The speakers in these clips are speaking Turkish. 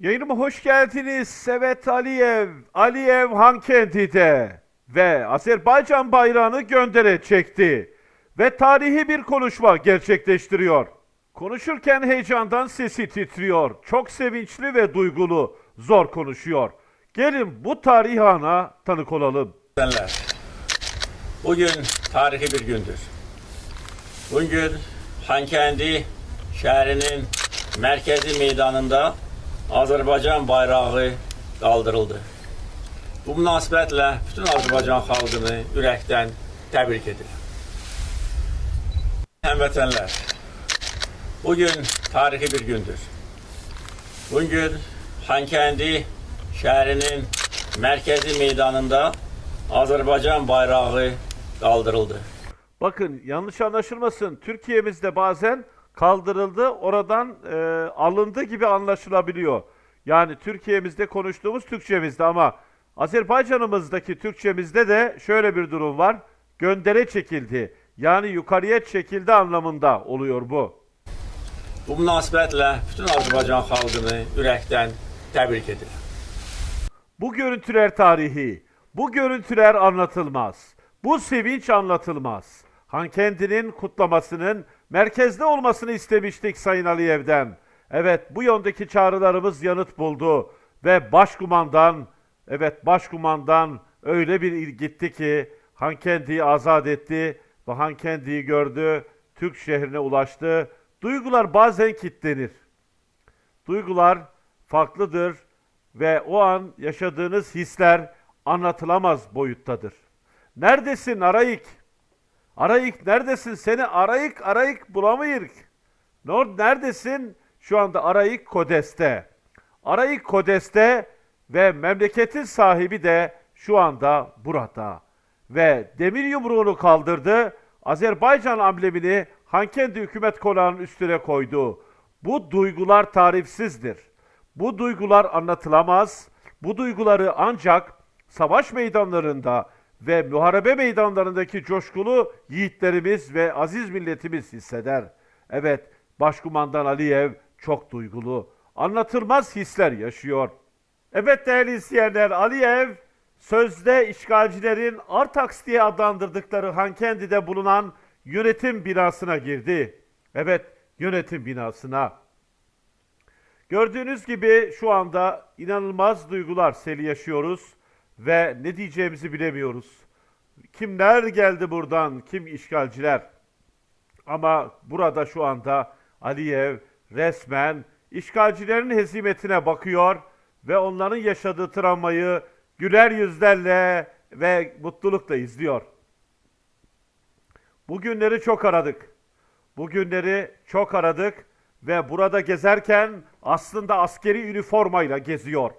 Yayınıma hoş geldiniz Sevet Aliyev, Aliyev Hankendi'de ve Azerbaycan bayrağını göndere çekti ve tarihi bir konuşma gerçekleştiriyor. Konuşurken heyecandan sesi titriyor. Çok sevinçli ve duygulu, zor konuşuyor. Gelin bu tarihi ana tanık olalım. Senler. Bugün tarihi bir gündür. Bugün Hankendi şehrinin merkezi meydanında Azerbaycan bayrağı kaldırıldı. Bu münasibətle bütün Azerbaycan xalqını ürəkdən təbrik edirəm. Həmvətənlər, bugün tarihi bir gündür. Bugün Hankendi şehrinin merkezi meydanında Azerbaycan bayrağı kaldırıldı. Bakın yanlış anlaşılmasın. Türkiye'mizde bazen kaldırıldı, oradan e, alındı gibi anlaşılabiliyor. Yani Türkiye'mizde konuştuğumuz Türkçemizde ama Azerbaycan'ımızdaki Türkçemizde de şöyle bir durum var. Göndere çekildi. Yani yukarıya çekildi anlamında oluyor bu. Bu münasibətle bütün Azerbaycan xalqını ürəkdən təbrik edirəm. Bu görüntüler tarihi. Bu görüntüler anlatılmaz. Bu sevinç anlatılmaz. Hankendi'nin kutlamasının merkezde olmasını istemiştik Sayın Aliyev'den. Evet bu yöndeki çağrılarımız yanıt buldu. Ve başkumandan, evet başkumandan öyle bir gitti ki Hankendi'yi azat etti ve Hankendi'yi gördü, Türk şehrine ulaştı. Duygular bazen kitlenir. Duygular farklıdır ve o an yaşadığınız hisler anlatılamaz boyuttadır. Neredesin Arayik? Arayik neredesin? Seni Arayik Arayik bulamayırk. Nord neredesin? Şu anda Arayik Kodes'te. Arayik Kodes'te ve memleketin sahibi de şu anda burada. Ve demir yumruğunu kaldırdı. Azerbaycan amblemini Hankendi hükümet konağının üstüne koydu. Bu duygular tarifsizdir. Bu duygular anlatılamaz. Bu duyguları ancak savaş meydanlarında ve muharebe meydanlarındaki coşkulu yiğitlerimiz ve aziz milletimiz hisseder. Evet, Başkumandan Aliyev çok duygulu. Anlatılmaz hisler yaşıyor. Evet değerli izleyenler, Aliyev sözde işgalcilerin Artax diye adlandırdıkları Hankendi'de bulunan yönetim binasına girdi. Evet, yönetim binasına. Gördüğünüz gibi şu anda inanılmaz duygular seli yaşıyoruz ve ne diyeceğimizi bilemiyoruz. Kimler geldi buradan, kim işgalciler? Ama burada şu anda Aliyev resmen işgalcilerin hezimetine bakıyor ve onların yaşadığı travmayı güler yüzlerle ve mutlulukla izliyor. Bugünleri çok aradık. Bugünleri çok aradık ve burada gezerken aslında askeri üniformayla geziyor.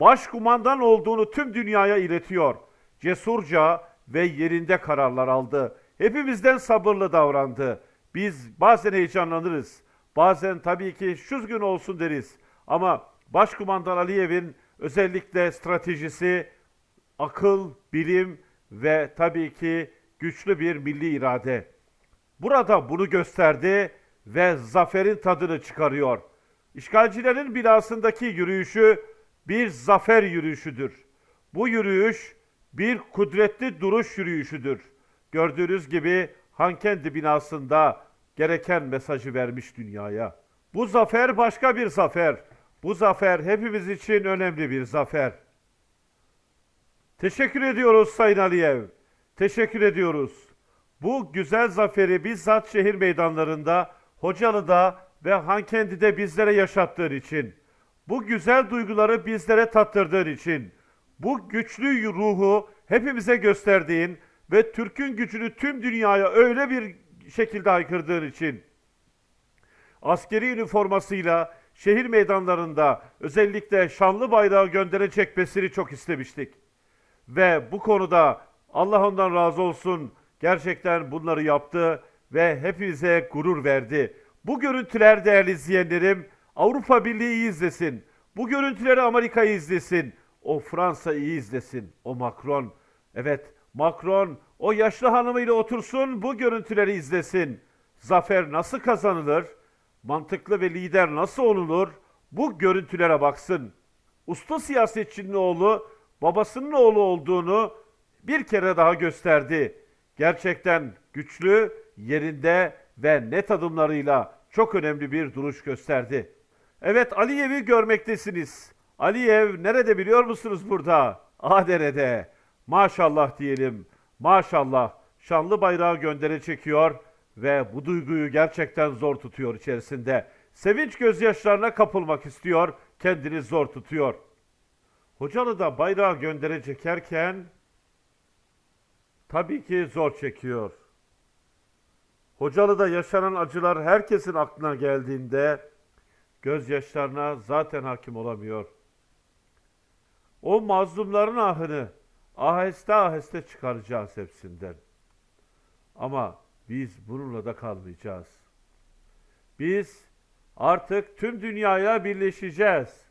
Başkumandan olduğunu tüm dünyaya iletiyor. Cesurca ve yerinde kararlar aldı. Hepimizden sabırlı davrandı. Biz bazen heyecanlanırız. Bazen tabii ki şu gün olsun deriz. Ama Başkumandan Aliyev'in özellikle stratejisi, akıl, bilim ve tabii ki güçlü bir milli irade. Burada bunu gösterdi ve zaferin tadını çıkarıyor. İşgalcilerin binasındaki yürüyüşü bir zafer yürüyüşüdür. Bu yürüyüş bir kudretli duruş yürüyüşüdür. Gördüğünüz gibi Hankendi binasında gereken mesajı vermiş dünyaya. Bu zafer başka bir zafer. Bu zafer hepimiz için önemli bir zafer. Teşekkür ediyoruz Sayın Aliyev. Teşekkür ediyoruz. Bu güzel zaferi bizzat şehir meydanlarında, Hocalı'da ve Hankendi'de bizlere yaşattığın için, bu güzel duyguları bizlere tattırdığın için, bu güçlü ruhu hepimize gösterdiğin ve Türk'ün gücünü tüm dünyaya öyle bir şekilde haykırdığın için, askeri üniformasıyla şehir meydanlarında özellikle şanlı bayrağı göndere çekmesini çok istemiştik. Ve bu konuda Allah ondan razı olsun gerçekten bunları yaptı ve hepimize gurur verdi. Bu görüntüler değerli izleyenlerim Avrupa Birliği izlesin. Bu görüntüleri Amerika izlesin. O Fransa iyi izlesin. O Macron. Evet Macron o yaşlı hanımıyla otursun bu görüntüleri izlesin. Zafer nasıl kazanılır? Mantıklı ve lider nasıl olunur? bu görüntülere baksın. Usta siyasetçinin oğlu babasının oğlu olduğunu bir kere daha gösterdi. Gerçekten güçlü, yerinde ve net adımlarıyla çok önemli bir duruş gösterdi. Evet Aliyev'i görmektesiniz. Aliyev nerede biliyor musunuz burada? Adere'de. Maşallah diyelim. Maşallah. Şanlı bayrağı göndere çekiyor ve bu duyguyu gerçekten zor tutuyor içerisinde. Sevinç gözyaşlarına kapılmak istiyor, kendini zor tutuyor. Hocalı da bayrağı göndere çekerken tabii ki zor çekiyor. Hocalı'da yaşanan acılar herkesin aklına geldiğinde gözyaşlarına zaten hakim olamıyor. O mazlumların ahını aheste aheste çıkaracağız hepsinden. Ama biz bununla da kalmayacağız. Biz artık tüm dünyaya birleşeceğiz.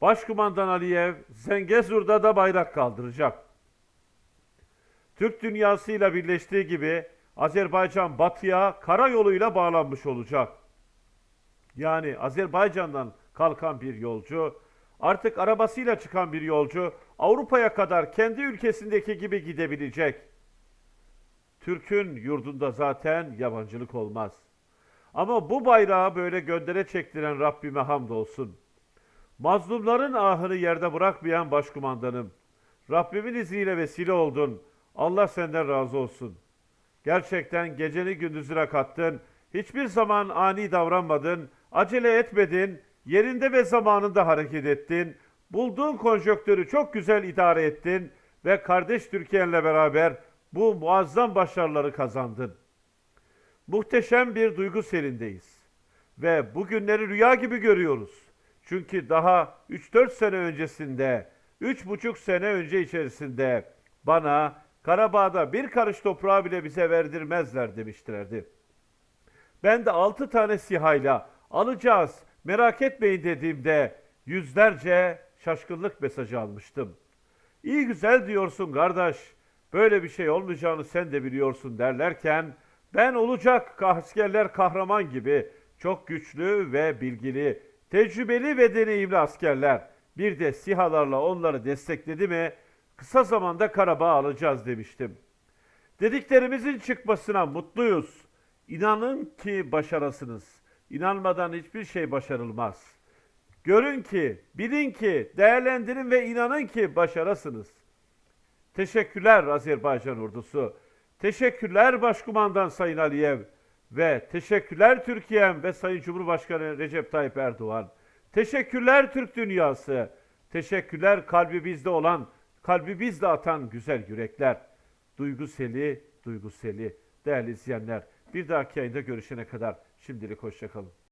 Başkumandan Aliyev Zengezur'da da bayrak kaldıracak. Türk dünyasıyla birleştiği gibi Azerbaycan batıya karayoluyla bağlanmış olacak. Yani Azerbaycan'dan kalkan bir yolcu, artık arabasıyla çıkan bir yolcu Avrupa'ya kadar kendi ülkesindeki gibi gidebilecek. Türk'ün yurdunda zaten yabancılık olmaz. Ama bu bayrağı böyle göndere çektiren Rabbime hamdolsun. Mazlumların ahını yerde bırakmayan başkumandanım. Rabbimin izniyle vesile oldun. Allah senden razı olsun. Gerçekten geceni gündüzüne kattın. Hiçbir zaman ani davranmadın. Acele etmedin. Yerinde ve zamanında hareket ettin. Bulduğun konjonktürü çok güzel idare ettin ve kardeş Türkiye'nle beraber bu muazzam başarıları kazandın. Muhteşem bir duygu selindeyiz. Ve bugünleri rüya gibi görüyoruz. Çünkü daha 3-4 sene öncesinde, 3,5 sene önce içerisinde bana Karabağ'da bir karış toprağı bile bize verdirmezler demişlerdi. Ben de 6 tane sihayla alacağız merak etmeyin dediğimde yüzlerce şaşkınlık mesajı almıştım. İyi güzel diyorsun kardeş. Böyle bir şey olmayacağını sen de biliyorsun derlerken ben olacak askerler kahraman gibi çok güçlü ve bilgili, tecrübeli ve deneyimli askerler bir de sihalarla onları destekledi mi kısa zamanda Karabağ alacağız demiştim. Dediklerimizin çıkmasına mutluyuz. İnanın ki başarasınız. İnanmadan hiçbir şey başarılmaz. Görün ki, bilin ki, değerlendirin ve inanın ki başarasınız. Teşekkürler Azerbaycan ordusu. Teşekkürler Başkumandan Sayın Aliyev ve teşekkürler Türkiye'm ve Sayın Cumhurbaşkanı Recep Tayyip Erdoğan. Teşekkürler Türk dünyası. Teşekkürler kalbi bizde olan, kalbi bizde atan güzel yürekler. Duyguseli, duyguseli. Değerli izleyenler, bir dahaki yayında görüşene kadar şimdilik hoşçakalın.